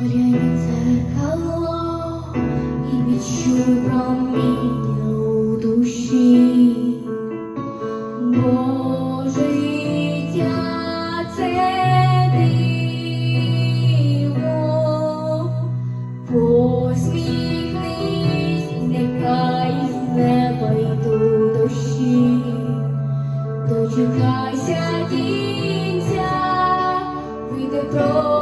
Огляніться коло і відчуй проміння у душі, бо життя це диво, йду душі, дочекайся кінця, вийде про.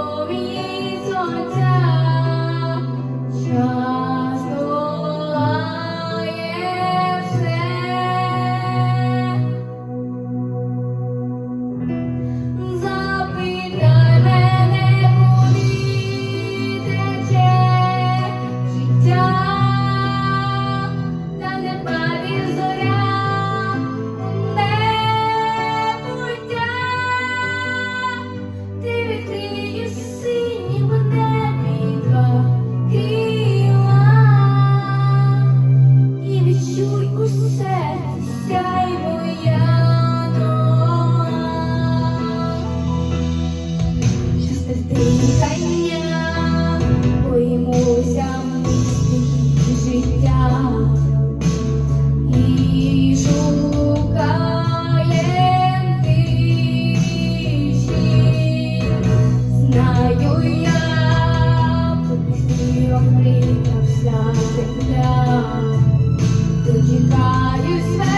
земля, дочекаю све.